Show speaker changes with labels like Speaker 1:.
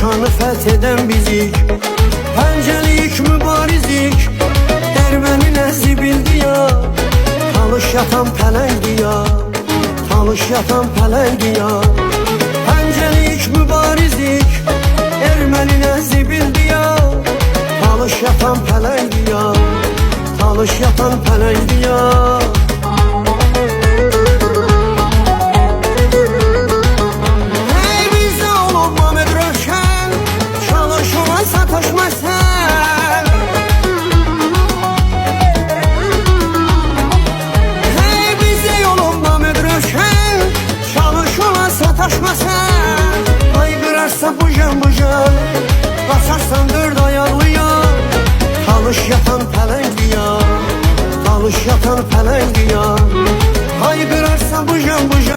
Speaker 1: Şuşanı fetheden bizik. Pençelik mübarizik Ermeni zibildi ya. Talış yatan pelendi ya. Talış yatan pelendi ya. Pençelik mübarizik Ermeni zibildi ya. Talış yatan pelendi ya. Talış yatan pelendi ya dansa koşmazsa Hey bize yolunda müdürüşen Çalışıla sataşmasa Kaygırarsa bıcın bıcın Basarsan dört ayarlıya Talış yatan pelengiya Talış yatan pelengiya